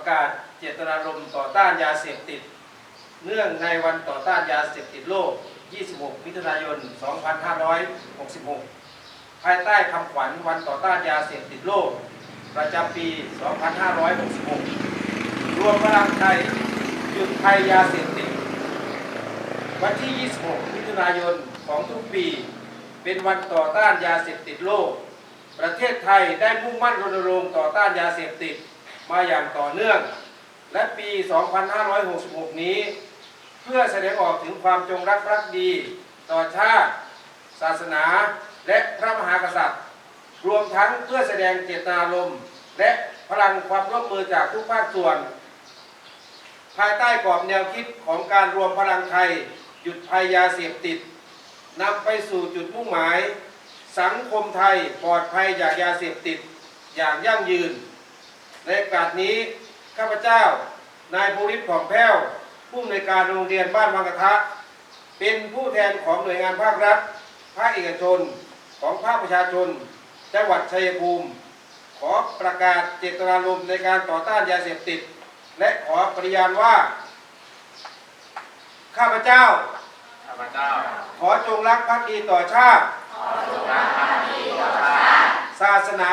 ประกาศเจตนารมณ์ต่อต้านยาเสพติด เนื่องในวันต่อต้านยาเสพติดโลก 26 มิถุนายน 2566 ภายใต้คำขวัญวันต่อต้านยาเสพติดโลก ประจำปี 2566 รวมพลังไทยหยุดภัยยาเสพติด วันที่ 26 มิถุนายนของทุกปี เป็นวันต่อต้านยาเสพติดโลก ประเทศไทยได้มุ่งมั่นรณรงค์ต่อต้านยาเสพติด มาอย่างต่อเนื่อง และปี 2566 นี้ เพื่อแสดงออกถึงความจงรักภักดี ต่อชาติ ศาสนาและพระมหากษัตริย์ รวมทั้งเพื่อแสดงเจตนารมณ์และพลังความร่วมมือจากทุกภาคส่วน ภายใต้กรอบแนวคิดของการรวมพลังไทย หยุดภัยยาเสพติดนำไปสู่จุดมุ่งหมาย สังคมไทยปลอดภัยจากยาเสพติดอย่างยั่งยืน ในโอกาสนี้ข้าพเจ้า นายภูริศผ่องแพ้วผู้อำนวยการโรงเรียนบ้านวังกระทะ เป็นผู้แทนของหน่วยงานภาครัฐ ภาคเอกชน ของภาคประชาชน จังหวัดชัยภูมิ ขอประกาศเจตนารมณ์ในการต่อต้านยาเสพติด และขอปริญาณว่า ข้าพเจ้า ข้าพเจ้า ขอจงรักภักดีต่อชาติศาสนา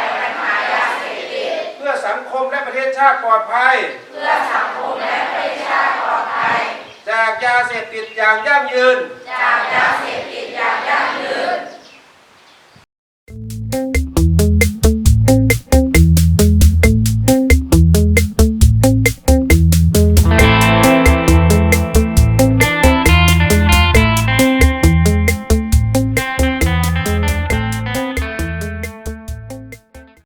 สังคมและประเทศชาติปลอดภัย เพื่อสังคมและประเทศชาติปลอดภัย จากยาเสพติดอย่างยั่งยืน จากยาเสพติดอย่างยั่ง